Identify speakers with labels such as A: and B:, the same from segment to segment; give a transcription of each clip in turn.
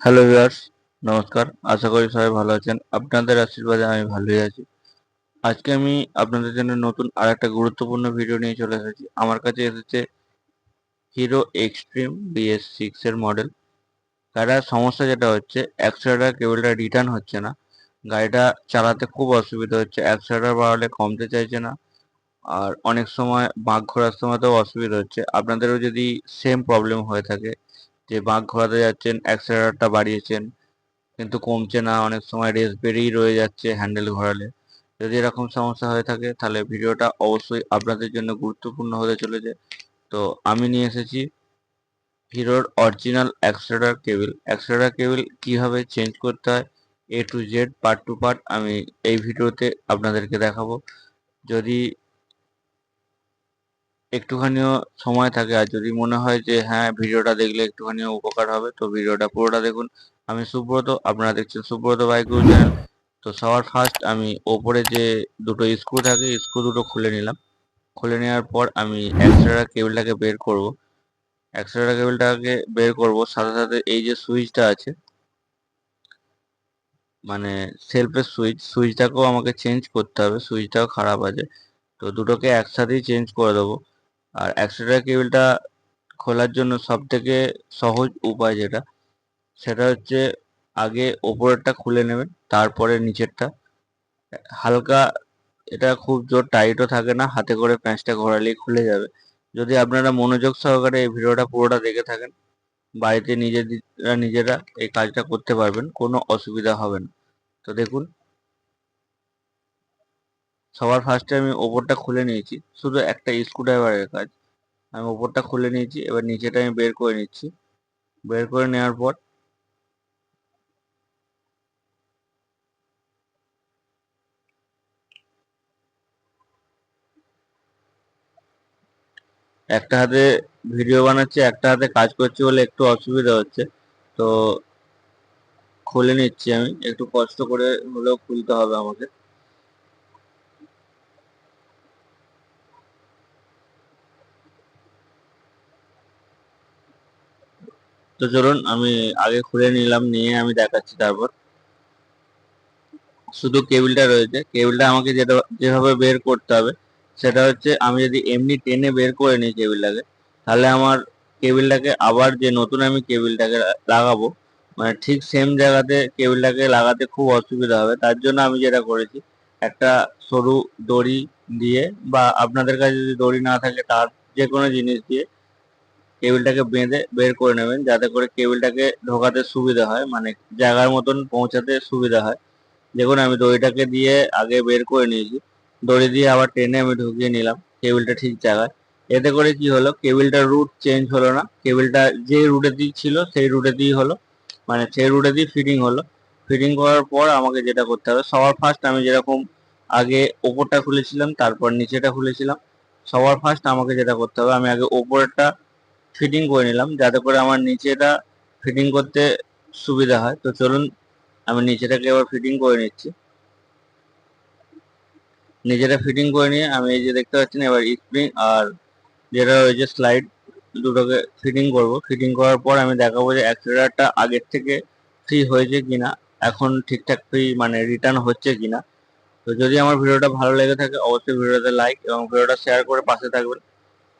A: Hello viewers, নমস্কার। আশা করি সবাই ভালো আছেন। আপনাদের আশীর্বাদে আমি ভালোই আছি। আজকে আমি আপনাদের জন্য নতুন আর একটা গুরুত্বপূর্ণ ভিডিও নিয়ে চলে এসেছি। আমার কাছে এসেছে হিরো এক্সট্রিম বিএস সিক্স এর মডেল গাড়িটার সমস্যা যেটা হচ্ছে অ্যাক্সেলেটার কেবলটা রিটার্ন হচ্ছে না। গাড়িটা চালাতে খুব অসুবিধা হচ্ছে। অ্যাক্সেলেটার বাড়ালে কমতে চাইছে না। আর অনেক সময় বাঁক ঘোরার সময়তেও অসুবিধা হচ্ছে। আপনাদেরও যদি সেম প্রবলেম হয়ে থাকে যে বাঁক ঘোরাতে যাচ্ছেন অ্যাক্সেলেটারটা বাড়িয়েছেন, কিন্তু কমছে না, অনেক সময় রেস বেরিয়েই রয়ে যাচ্ছে হ্যান্ডেল ঘোরালে। যদি এরকম সমস্যা হয়ে থাকে, তাহলে ভিডিওটা অবশ্যই আপনাদের জন্য গুরুত্বপূর্ণ হতে চলেছে। তো আমি নিয়ে এসেছি হিরোর original accelerator cable. Accelerator cable কীভাবে চেঞ্জ করতে হয় A to Z part to part আমি এই ভিডিওতে আপনাদেরকে দেখাবো। যদি একটুখানিও সময় থাকে। আর যদি মনে হয় যে হ্যাঁ ভিডিওটা দেখলে একটুখানিও উপকার হবে, তো ভিডিওটা পুরোটা দেখুন। আমি সুব্রত, আপনারা দেখছেন সুব্রত বাইক চ্যানেল তো সবার ফার্স্ট আমি ওপরে যে দুটো স্ক্রু থাকে স্ক্রু দুটো খুলে নিলাম। খুলে নেওয়ার পর আমি অ্যাক্সেলেটার কেবলটাকে বের করব। অ্যাক্সেলেটার কেবলটাকে বের করব, সাথে সাথে এই যে সুইচটা আছে মানে সেলফের সুইচ, সুইচটাকেও আমাকে চেঞ্জ করতে হবে, সুইচটাও খারাপ আছে। তো দুটোকে একসাথেই চেঞ্জ করে দেবো। আর অ্যাক্সেলেটার কেবলটা খোলার জন্য সব থেকে সহজ উপায় যেটা, সেটা হচ্ছে আগে ওপরেরটা খুলে নেবেন, তারপরে নিচেরটা। হালকা, এটা খুব জোর টাইটও থাকে না, হাতে করে প্যাঁচটা ঘোরালেই খুলে যাবে। যদি আপনারা মনোযোগ সহকারে এই ভিডিওটা পুরোটা দেখে থাকেন, বাড়িতে নিজেরা নিজেরা এই কাজটা করতে পারবেন, কোনো অসুবিধা হবে না। তো দেখুন সবার ফার্স্টে আমি ওপরটা খুলে নিয়েছি। শুধু একটা স্ক্রুড্রাইভারের কাজ। আমি ওপরটা খুলে নিয়েছি, এবার নিচেটা আমি বের করে নিচ্ছি। বের করে নেওয়ার পর একটা হাতে ভিডিও বানাচ্ছি, একটা হাতে কাজ করছি বলে একটু অসুবিধা হচ্ছে। তো খুলে নিচ্ছি আমি। একটু কষ্ট করে হলেও খুলতে হবে আমাকে। তো চলুন, আমি আগে খুলে নিলাম, নিয়ে আমি দেখাচ্ছি তারপর। শুধু কেবিলটা রয়েছে। কেবিলটা আমাকে যেটা, যেভাবে বের করতে হবে, সেটা হচ্ছে আমি যদি এমনি টেনে বের করে নিই কেবিলটাকে, তাহলে আমার কেবিলটাকে আবার যে নতুন আমি কেবিলটাকে লাগাবো মানে ঠিক সেম জায়গাতে কেবিলটাকে লাগাতে খুব অসুবিধা হবে। তার জন্য আমি যেটা করেছি, একটা সরু দড়ি দিয়ে বা আপনাদের কাছে যদি দড়ি না থাকে, তার যে কোনো জিনিস দিয়ে কেবিলটাকে বেঁধে বের করে নেবেন, যাতে করে কেবিলটাকে ঢোকাতে সুবিধা হয় মানে জায়গার মতন পৌঁছাতে সুবিধা হয়। দেখুন, আমি দড়িটাকে দিয়ে আগে বের করে নিয়েছি। দড়ি দিয়ে আবার টেনে আমি ঢুকিয়ে নিলাম কেবিলটা ঠিক জায়গায়। এতে করে কি হলো, কেবিলটার রুট চেঞ্জ হলো না। কেবিলটা যে রুটেতেই ছিল, সেই রুটে রুটেতেই হলো। মানে সেই রুটে রুটেতেই ফিটিং হলো। ফিটিং করার পর আমাকে যেটা করতে হবে, সবার ফার্স্ট আমি যেরকম আগে ওপরটা খুলেছিলাম, তারপর নিচেটা খুলেছিলাম। সবার ফার্স্ট আমাকে যেটা করতে হবে, আমি আগে ওপরেরটা ফিটিং করে নিলাম, যাতে করে আমার নিচেটা ফিটিং করতে সুবিধা হয়। তো চলুন, আমি নিচেটাকে এবার ফিটিং করে নিচ্ছি। নিজেটা ফিটিং করে নিয়ে আমি এই যে দেখতে পাচ্ছেন, এবার স্প্রিং আর যেটা রয়েছে স্লাইড দুটোকে ফিটিং করব। ফিটিং করার পর আমি দেখাবো যে অ্যাক্সিলারটা আগের থেকে ফ্রি হয়েছে কিনা, এখন ঠিকঠাক ফ্রি মানে রিটার্ন হচ্ছে কিনা। তো যদি আমার ভিডিওটা ভালো লেগে থাকে, অবশ্যই ভিডিওতে লাইক এবং ভিডিওটা শেয়ার করে পাশে থাকবেন।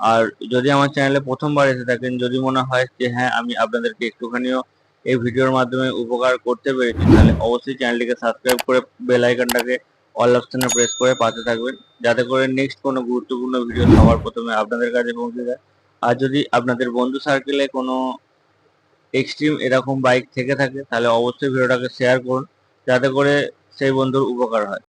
A: আর যদি আমার চ্যানেলে প্রথমবার এসে থাকেন, যদি মনে হয় যে হ্যাঁ আমি আপনাদেরকে একটুখানিও এই ভিডিওর মাধ্যমে উপকার করতে পেরেছি, তাহলে অবশ্যই চ্যানেলটিকে সাবস্ক্রাইব করে বেল আইকনটাকে অল অপশনে প্রেস করে পাশে থাকবেন, যাতে করে নেক্সট কোনো গুরুত্বপূর্ণ ভিডিও সবার প্রথমে আপনাদের কাছে পৌঁছে যায়। আর যদি আপনাদের বন্ধু সার্কেলে কোনো এক্সট্রিম এরকম বাইক থেকে থাকে, তাহলে অবশ্যই ভিডিওটাকে শেয়ার করুন, যাতে করে সেই বন্ধুর উপকার হয়।